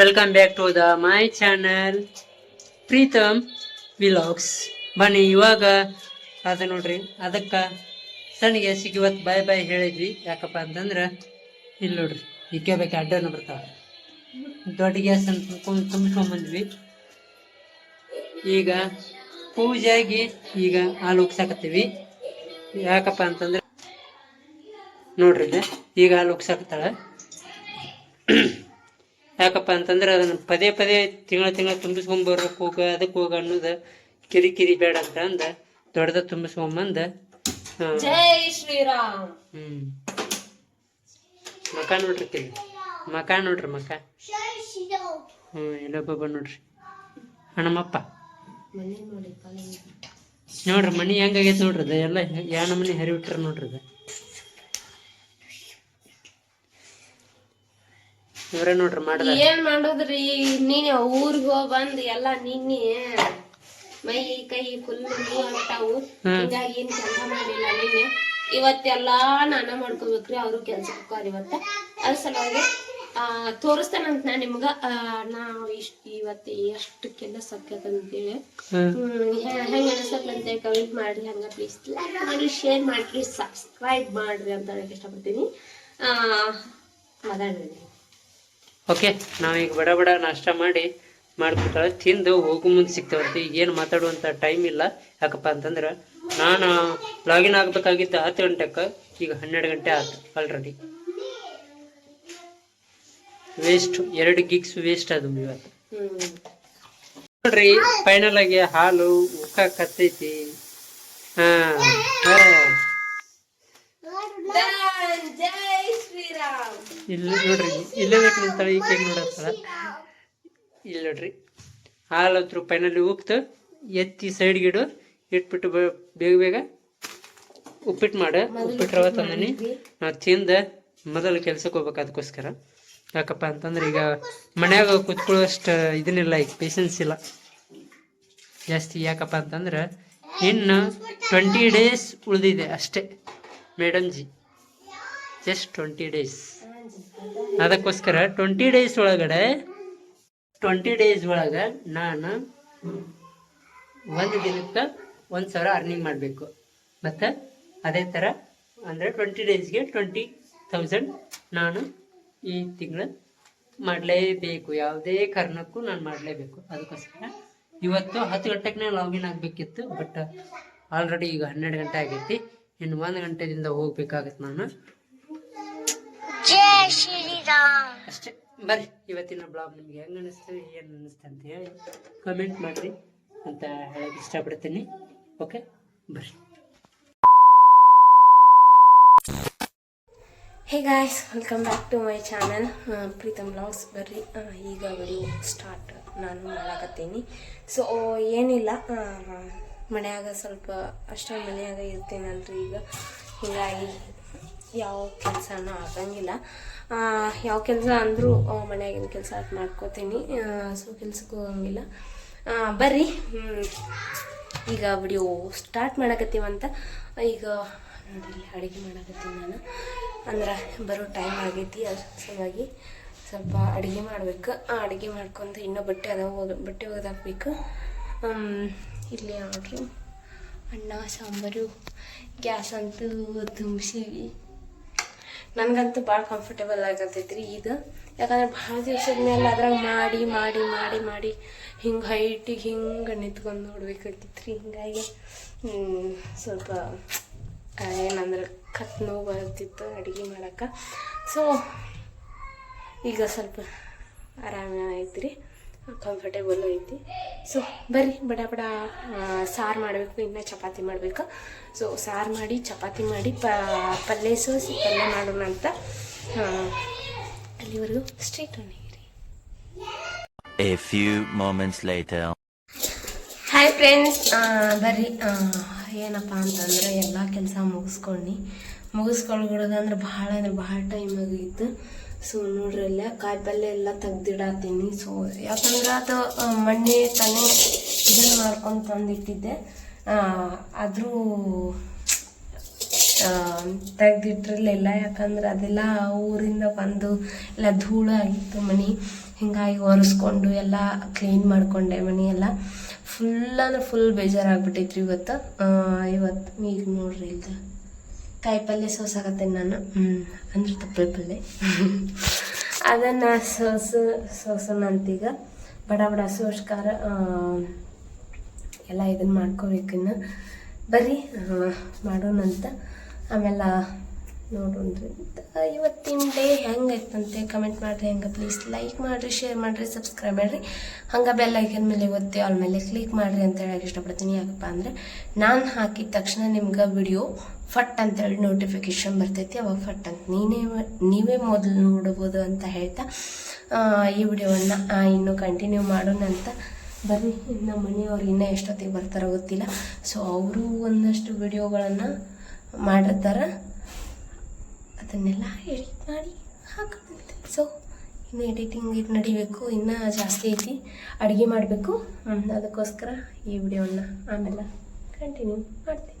Welcome back to the my channel Preetham vlogs ಬನ್ನಿ, ಇವಾಗ ಅದ ನೋಡ್ರಿ, ಅದಕ್ಕ ಸಣ್ಣಗೆ ಸಿಗಿ ಇವತ್ತು ಬಾಯ್ ಬಾಯ್ ಹೇಳಿದ್ವಿ. ಯಾಕಪ್ಪ ಅಂತಂದ್ರ ಇಲ್ಲಿ ನೋಡ್ರಿ ಇಕ್ಕೆ ಬೇಕು ಅಡ್ಡನ ಬರ್ತಾವ. ದೊಡ್ಡ ಗ್ಯಾಸ್ ಅಂತ ತುಂಬ್ಕೊಂಡ್ ತುಂಬಿಸ್ಕೊಂಬಂದ್ವಿ ಈಗ ಪೂಜೆಗೆ ಈಗ ಹಾಲು ಉಗ್ಸಾಕತ್ತೀವಿ. ಯಾಕಪ್ಪ ಅಂತಂದ್ರೆ, ನೋಡ್ರಿ ಈಗ ಹಾಲು ಉಗ್ಸಾಕತ್ತಾಳ. ಯಾಕಪ್ಪ ಅಂತಂದ್ರೆ ಅದನ್ನ ಪದೇ ಪದೇ ತಿಂಗಳ ತಿಂಗಳ ತುಂಬಿಸ್ಕೊಂಡ್ ಬರ್ಬೇಕು ಹೋಗ ಅದಕ್ಕೆ ಹೋಗ ಅನ್ನೋದು ಕಿರಿ ಬೇಡ ಅಂತ ಅಂದ. ದೊಡ್ಡದ ತುಂಬಿಸ್ಕೊಂಬಂದ ಜೈ ಶ್ರೀರಾಮ್. ಹ್ಮ್. ಮಕ ನೋಡ್ರಿ ಕಿರಿ. ಮಕ ನೋಡ್ರಿ ಮಕ. ಹ್ಮ್ ಇಲ್ಲೊಬ್ಬ ನೋಡ್ರಿ. ಹಣಮಪ್ಪ. ಮನೆ ನೋಡ್ರಿ ಮನಿ ಹೆಂಗಾಗೈತೆ ನೋಡ್ರಿ ಅದ? ಎಲ್ಲ ಯಾ ನಮನಿ ಹರಿಬಿಟ್ರ ನೋಡ್ರಿ ಅದ? ಇವ್ರೇ ನೋಡ್ರಿ ಮಾಡ್ದ ಏನ್ ಮಾಡೋದ್ರಿ? ನೀನೆ ಊರಿಗೆ ಹೋಗ್ ಬಂದ್ ಎಲ್ಲ ನಿನ್ನೆ ಮೈ ಕೈ ಫುಲ್ ಆಗ್ತಾವು. ಹಿಂಗಾಗಿ ಏನ್ ಕೆಲಸ ಮಾಡಿಲ್ಲ ನಿನ್ನೆ. ಇವತ್ತೆಲ್ಲಾ ನಾನ ಮಾಡ್ಕೋಬೇಕ್ರಿ ಅವರು ಕೆಲ್ಸಕ್ಕೆ ಹೋಗ್ರಿ ಇವತ್ತ. ಅದ್ರ ಸಲುವಾಗಿ ಆ ತೋರಿಸ್ತೇನಂತ ನಾ ನಿಮ್ಗ. ನಾವ್ ಇಷ್ಟ ಇವತ್ತು ಎಷ್ಟು ಕೆಲಸ ಹ್ಮ್. ಹೆಂಗ್ ಅನಿಸ್ತೈತೆ ಅಂತ ಕಮೆಂಟ್ ಮಾಡ್ರಿ ಹಂಗ ಪ್ಲೀಸ್ ಲೈಕ್ ಮಾಡಿ ಶೇರ್ ಮಾಡ್ರಿ ಸಬ್ಸ್ಕ್ರೈಬ್ ಮಾಡ್ರಿ ಅಂತ ಹೇಳಕ್ ಇಷ್ಟಪಡ್ತೀನಿ. ಆ ಮಾತಾಡ್ರಿ. ಓಕೆ, ನಾವೀಗ ಬಡ ಬಡ ನಾಷ್ಟ ಮಾಡಿ ಮಾಡ್ಬಿಟ್ಟಾಳೆ ತಿಂದು ಹೋಗು ಮುಂದೆ ಈಗ ಏನು ಮಾತಾಡುವಂಥ ಟೈಮ್ ಇಲ್ಲ. ಯಾಕಪ್ಪ ಅಂತಂದ್ರೆ ನಾನು ಲಾಗಿನ್ ಆಗಬೇಕಾಗಿತ್ತು ಹತ್ತು ಗಂಟೆಗೆ ಈಗ ಹನ್ನೆರಡು ಗಂಟೆ ಆಯ್ತು ಆಲ್ರೆಡಿ ವೇಸ್ಟ್ ಎರಡು ಗಿಗ್ಸ್ ವೇಸ್ಟ್ ಅದು ಇವತ್ತು. ನೋಡ್ರಿ ಫೈನಲ್ ಆಗಿ ಹಾಲು ಉಕ್ಕ ಕತ್ತೈತಿ. ಹಾ. ಇಲ್ಲಿ ನೋಡ್ರಿ, ಇಲ್ಲೇ ಬೇಕು ನಿಂತಾಳೆ ಈಗ ಹೆಂಗ್ ನೋಡತ್ತಾಳ ಇಲ್ಲಿ ನೋಡ್ರಿ, ಹಾಲು ಹತ್ರ ಉಪ್ತು, ಎತ್ತಿ ಸೈಡ್ಗೆ ಇಡು ಇಟ್ಬಿಟ್ಟು ಬೇಗ ಬೇಗ ಉಪ್ಪಿಟ್ಟು ಮಾಡ. ಉಪ್ಪಿಟ್ಟು ರವ ತಂದಿನಿ. ನಾವು ತಿಂದ ಮೊದಲು ಕೆಲ್ಸಕ್ಕೆ ಹೋಗ್ಬೇಕು ಅದಕ್ಕೋಸ್ಕರ ಯಾಕಪ್ಪ ಅಂತಂದ್ರೆ ಈಗ ಮನ್ಯಾಗ ಕುತ್ಕೊಳ್ಳೋಷ್ಟು ಇದನ್ನಿಲ್ಲ, ಈಗ ಪೇಷನ್ಸ್ ಇಲ್ಲ. ಜಾಸ್ತಿ ಯಾಕಪ್ಪ ಅಂತಂದ್ರೆ ಇನ್ನು ಟ್ವೆಂಟಿ ಡೇಸ್ ಉಳಿದಿದೆ ಅಷ್ಟೇ madam G. Just twenty days ಅದಕ್ಕೋಸ್ಕರ ಟ್ವೆಂಟಿ ಡೇಸ್ ಒಳಗಡೆ ಟ್ವೆಂಟಿ ಡೇಸ್ ಒಳಗೆ ನಾನು ಒಂದು ದಿನಕ್ಕೆ ಒಂದು ಸಾವಿರ ಅರ್ನಿಂಗ್ ಮಾಡಬೇಕು. ಮತ್ತು ಅದೇ ಥರ ಅಂದರೆ ಟ್ವೆಂಟಿ ಡೇಸ್ಗೆ ಟ್ವೆಂಟಿ ತೌಸಂಡ್ ನಾನು ಈ ತಿಂಗಳು ಮಾಡಲೇಬೇಕು. ಯಾವುದೇ ಕಾರಣಕ್ಕೂ ನಾನು ಮಾಡಲೇಬೇಕು. ಅದಕ್ಕೋಸ್ಕರ ಇವತ್ತು ಹತ್ತು ಗಂಟೆಗೆ ಲಾಗಿನ್ ಆಗಬೇಕಿತ್ತು ಬಟ್ ಆಲ್ರೆಡಿ ಈಗ ಹನ್ನೆರಡು ಗಂಟೆ ಆಗೈತಿ. ಇನ್ನು ಒಂದು ಗಂಟೆದಿಂದ ಹೋಗ್ಬೇಕಾಗತ್ತೆ ನಾನು. ಅಷ್ಟೇ. ಬರ್ರಿ ಇವತ್ತಿನ ಬ್ಲಾಗ್ ನಿಮ್ಗೆ ಹೆಂಗ್ ಅನಿಸ್ತು ಏನು ಅನಿಸ್ತು ಅಂತ ಹೇಳಿ ಕಮೆಂಟ್ ಮಾಡ್ರಿ ಅಂತ ಹೇಳಕ್ ಇಷ್ಟಪಡ್ತೀನಿ. ಓಕೆ ಬರ್ರಿ. Hey guys welcome back to my channel Preetham blogs ಬರ್ರಿ. ಈಗ ವಿಡಿಯೋ ಸ್ಟಾರ್ಟ್ ನಾನು ಮಾಡಾಕತ್ತೀನಿ. ಸೊ ಏನಿಲ್ಲ ಮನೆಯಾಗ ಮನ್ಯಾಗ ಸ್ವಲ್ಪ ಅಷ್ಟೇ ಮನೆಯಾಗ ಇರ್ತೀನಲ್ರಿ ಈಗ. ಹೀಗಾಗಿ ಯಾವ ಕೆಲಸನೂ ಆಗಂಗಿಲ್ಲ. ಯಾವ ಕೆಲಸ ಅಂದರೂ ಮನೆಯಾಗಿನ ಕೆಲಸ ಮಾಡ್ಕೋತೀನಿ. ಸೊ ಕೆಲ್ಸಕ್ಕೆ ಹೋಗಂಗಿಲ್ಲ. ಬರ್ರಿ. ಈಗ ವಿಡಿಯೋ ಸ್ಟಾರ್ಟ್ ಮಾಡಕತ್ತೀವಂತ ಈಗ ನೋಡಿರಿ ಅಡುಗೆ ಮಾಡಕತ್ತೀನಿ ನಾನು. ಅಂದ್ರೆ ಬರೋ ಟೈಮ್ ಆಗೈತಿ. ಅದ್ರ ಸಲುವಾಗಿ ಸ್ವಲ್ಪ ಅಡುಗೆ ಮಾಡ್ಬೇಕು. ಆ, ಅಡುಗೆ ಮಾಡ್ಕೊಂಡು ಇನ್ನೂ ಬಟ್ಟೆ ಅದಾವ ಬಟ್ಟೆ ಒಗೆದಾಕ್ಬೇಕು. ಇಲ್ಲಿ ನೋಡ್ರಿ ಅನ್ನ, ಸಾಂಬಾರು, ಗ್ಯಾಸ್ ಅಂತೂ ತುಂಬಿಸೀವಿ. ನನಗಂತೂ ಭಾಳ ಕಂಫರ್ಟೇಬಲ್ ರೀ ಇದು. ಯಾಕಂದ್ರೆ ಭಾಳ ದಿವ್ಸದ ಮೇಲೆ ಅದ್ರಾಗ ಮಾಡಿ ಮಾಡಿ ಮಾಡಿ ಮಾಡಿ ಹಿಂಗೆ ಹೈಟಿಗೆ ಹಿಂಗೆ ನಿಂತ್ಕೊಂಡು ನೋಡ್ಬೇಕಾಗಿತ್ತು ರೀ ಹಿಂಗಾಗಿ ಸ್ವಲ್ಪ ಏನಂದ್ರೆ ಕತ್ ನೋವು ಬರ್ತಿತ್ತು ಅಡುಗೆ ಮಾಡೋಕೆ ಸೊ ಈಗ ಸ್ವಲ್ಪ ಆರಾಮ ಐತ್ರಿ ಕಂಫರ್ಟೇಬಲ್ ಐತಿ. ಸೊ ಬರ್ರಿ ಬಡ ಬಡ ಸಾರು ಮಾಡಬೇಕು ಇನ್ನು ಚಪಾತಿ ಮಾಡಬೇಕು. ಸೊ ಸಾರು ಮಾಡಿ ಚಪಾತಿ ಮಾಡಿ ಪ ಪಲ್ಯ ಸೋಸಿ ಪಲ್ಯ ಮಾಡೋಣ ಅಂತ ಅಲ್ಲಿವರೆಗೂ ಸ್ಟ್ರೀಟ್ ಒಣಗಿರಿ. ಹಾಯ್ ಫ್ರೆಂಡ್ಸ್ ಬರ್ರಿ ಏನಪ್ಪ ಅಂತಂದ್ರೆ ಎಲ್ಲ ಕೆಲಸ ಮುಗಿಸ್ಕೊಂಡು. ಮುಗಿಸ್ಕೊಳ್ಬಿಡೋದಂದ್ರೆ ಭಾಳ ಅಂದ್ರೆ ಭಾಳ ಟೈಮ್ ಆಗಿತ್ತು. ಸೊ ನೋಡ್ರಿ ಎಲ್ಲ ಕಾಯಿಪಲ್ಯ ಎಲ್ಲ ತೆಗ್ದಿಡತ್ತೀನಿ ಸೊ ಯಾಕಂದ್ರೆ ಅದು ಮಣ್ಣೆ ತಾನೇ ಇದನ್ನು ಮಾಡ್ಕೊಂಡು ತಂದಿಟ್ಟಿದ್ದೆ. ಆದರೂ ತೆಗ್ದಿಟ್ಟಿರಲಿಲ್ಲ ಯಾಕಂದ್ರೆ ಅದೆಲ್ಲ ಊರಿಂದ ಬಂದು ಎಲ್ಲ ಧೂಳು ಆಗಿತ್ತು ಮನೆ. ಹಿಂಗಾಗಿ ಒರೆಸ್ಕೊಂಡು ಎಲ್ಲ ಕ್ಲೀನ್ ಮಾಡಿಕೊಂಡೆ ಮನೆಯೆಲ್ಲ ಫುಲ್ ಅಂದ್ರೆ ಫುಲ್ ಬೇಜಾರಾಗ್ಬಿಟ್ಟೈತ್ರಿ ಇವತ್ತು. ಇವತ್ತು, ಈಗ ನೋಡ್ರಿ ಇಲ್ದ ಕಾಯಿ ಪಲ್ಯ ಸೋಸಾಕತ್ತೇನೆ ನಾನು ಅಂದ್ರೆ ತಪ್ಪಲೆ ಪಲ್ಯ ಅದನ್ನ ಸೋಸು, ಸೋಸೋಣ ಅಂತೀಗ. ಬಡ ಬಡ ಸೋಸ್ಕಾರ ಎಲ್ಲ ಇದನ್ನು ಮಾಡ್ಕೋಬೇಕು ಇನ್ನು. ಬರ್ರಿ ಮಾಡೋಣ ಮಾಡೋಣಂತ ಆಮೇಲೆ ನೋಡೋಣ್ರಿ ಇವತ್ತಿನ ಡೇ ಹೆಂಗೈತಂತೆ ಕಮೆಂಟ್ ಮಾಡಿರಿ ಹೆಂಗೆ ಪ್ಲೀಸ್ ಲೈಕ್ ಮಾಡಿರಿ ಶೇರ್ ಮಾಡಿರಿ ಸಬ್ಸ್ಕ್ರೈಬ್ ಮಾಡಿರಿ. ಹಂಗೆ ಬೆಲ್ ಐಕನ್ ಮೇಲೆ ಒತ್ತಿ ಆಲ್ ಮೇಲೆ ಕ್ಲಿಕ್ ಮಾಡಿರಿ ಅಂತ ಹೇಳಕ್ಕೆ ಇಷ್ಟಪಡ್ತೀನಿ. ಯಾಕಪ್ಪ ಅಂದರೆ ನಾನು ಹಾಕಿದ ತಕ್ಷಣ ನಿಮ್ಗೆ ವಿಡಿಯೋ ಫಟ್ ಅಂತೇಳಿ ನೋಟಿಫಿಕೇಶನ್ ಬರ್ತೈತಿ. ಅವಾಗ ಫಟ್ ಅಂತ ನೀನೇ ನೀವೇ ಮೊದಲು ನೋಡ್ಬೋದು ಅಂತ ಹೇಳ್ತಾ ಈ ವಿಡಿಯೋವನ್ನು ಇನ್ನೂ ಕಂಟಿನ್ಯೂ ಮಾಡೋಣ ಅಂತ ಬನ್ನಿ. ನಮ್ಮ ಮನೆಯವ್ರು ಇನ್ನೂ ಎಷ್ಟೊತ್ತಿಗೆ ಬರ್ತಾರೋ ಗೊತ್ತಿಲ್ಲ. ಸೊ ಅವರು ಒಂದಷ್ಟು ವಿಡಿಯೋಗಳನ್ನು ಮಾಡಿರ್ತಾರೆ ಅದನ್ನೆಲ್ಲ ಎಡಿಟ್ ಮಾಡಿ ಹಾಕೋದಂತೆ ಸೊ ಇನ್ನು ಎಡಿಟಿಂಗ್ ಇದು ನಡಿಬೇಕು, ಇನ್ನೂ ಜಾಸ್ತಿ ಐತಿ. ಅಡುಗೆ ಮಾಡಬೇಕು. ಅದಕ್ಕೋಸ್ಕರ ಈ ವಿಡಿಯೋವನ್ನು ಆಮೇಲೆ ಕಂಟಿನ್ಯೂ ಮಾಡ್ತೀನಿ.